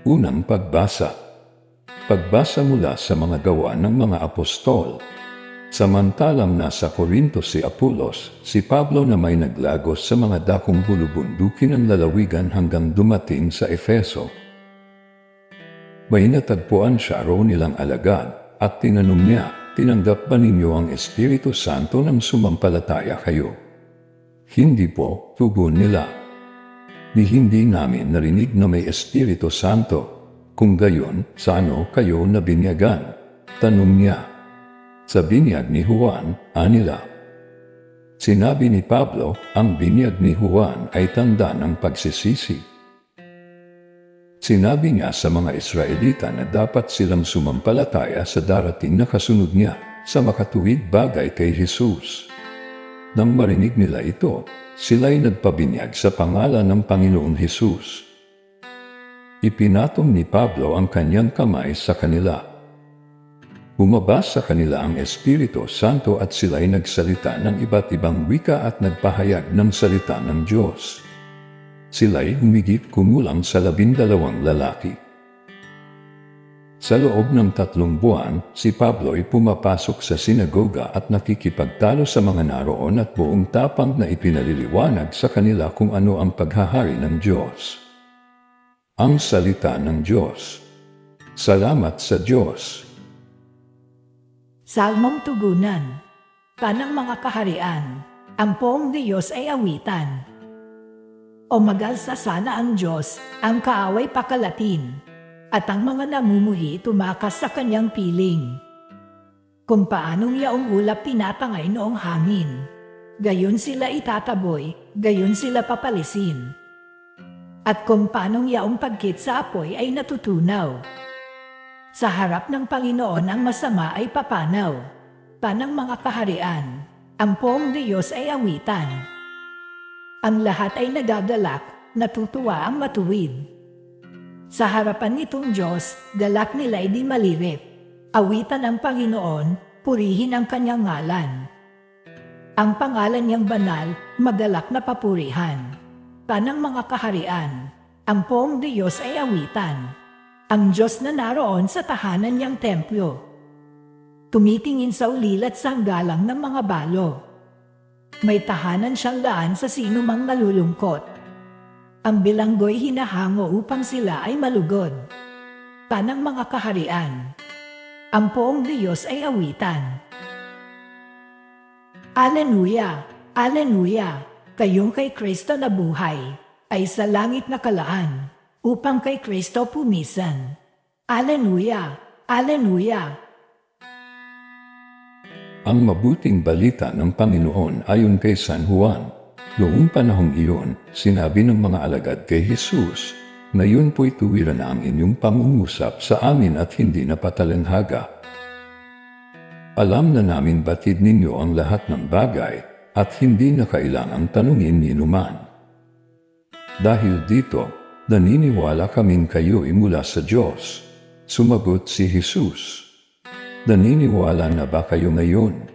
Unang pagbasa. Pagbasa mula sa mga gawa ng mga apostol. Samantalang nasa Korinto si Apolos, si Pablo na may naglagos sa mga dakong bulubundukin ng lalawigan hanggang dumating sa Efeso. May natagpuan siya roon nilang alagad at tinanong niya, tinanggap ba ninyo ang Espiritu Santo nang sumampalataya kayo? Hindi po, tugon nila. Di hindi namin narinig na may Espiritu Santo. Kung gayon, sano kayo na binyagan? Tanong niya. Sa binyag ni Juan, anila. Sinabi ni Pablo, ang binyag ni Juan ay tanda ng pagsisisi. Sinabi niya sa mga Israelita na dapat silang sumampalataya sa darating na kasunod niya sa makatuwid bagay kay Jesus. Nang marinig nila ito, sila'y nagpabinyag sa pangalan ng Panginoong Jesus. Ipinatong ni Pablo ang kanyang kamay sa kanila. Bumabas sa kanila ang Espiritu Santo at sila'y nagsalita ng iba't ibang wika at nagpahayag ng salita ng Diyos. Sila'y humigit kumulang sa labindalawang lalaki. Sa loob ng tatlong buwan, si Pablo ay pumapasok sa sinagoga at nakikipagtalo sa mga naroon at buong tapang na ipinaliliwanag sa kanila kung ano ang paghahari ng Diyos. Ang salita ng Diyos. Salamat sa Diyos. Salmong Tugunan Tanang mga kaharian, ang poong Diyos ay awitan. O magalsa sana ang Diyos, ang kaaway pakalatin, at ang mga namumuhi tumakas sa kanyang piling. Kung paanong yaong ulap tinatangay noong hangin, gayon sila itataboy, gayon sila papalisin. At kung paanong yaong pagkit sa apoy ay natutunaw, sa harap ng Panginoon ang masama ay papanaw. Tanang mga kaharian, ang poong Diyos ay awitan. Ang lahat ay nagagalak, natutuwa ang matuwid. Sa harapan nitong Diyos, galak nila di malirip. Awitan ang Panginoon, purihin ang kanyang ngalan. Ang pangalan niyang banal, magalak na papurihan. Tanang mga kaharian, ang poong Diyos ay awitan ang Diyos na naroon sa tahanan niyang templo. Tumitingin sa ulilat sa galang ng mga balo. May tahanan siyang daan sa sino mang nalulungkot. Ang bilanggo'y hinahango upang sila ay malugod. Tanang mga kaharian. Ang poong Diyos ay awitan. Aleluya! Aleluya! Kayong kay Kristo na buhay ay sa langit na kalaan upang kay Kristo pumisan. Aleluya! Aleluya! Ang mabuting balita ng Panginoon ayon kay San Juan. Noong panahong iyon, sinabi ng mga alagad kay Jesus, na yun po'y tuwiran na ang inyong pangungusap sa amin at hindi na patalanghaga. Alam na namin batid ninyo ang lahat ng bagay at hindi na kailangang tanungin ni numan. Dahil dito, naniniwala kaming kayo'y mula sa Diyos. Sumagot si Jesus. Naniniwala na ba kayo ngayon?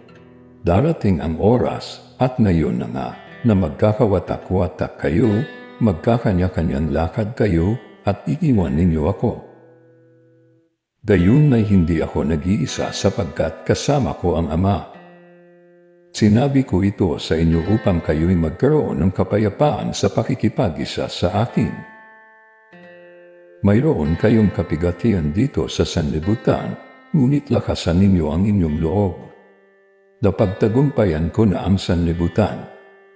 Darating ang oras at ngayon na nga na magkakawatak-watak kayo, magkakanya-kanyang lakad kayo at iiwan ninyo ako. Gayon may hindi ako nag-iisa sapagkat kasama ko ang Ama. Sinabi ko ito sa inyo upang kayo'y magkaroon ng kapayapaan sa pakikipag-isa sa akin. Mayroon kayong kapigatian dito sa sanlibutan, ngunit lakasan ninyo ang inyong loob. Napagtagumpayan ko na ang sanlibutan,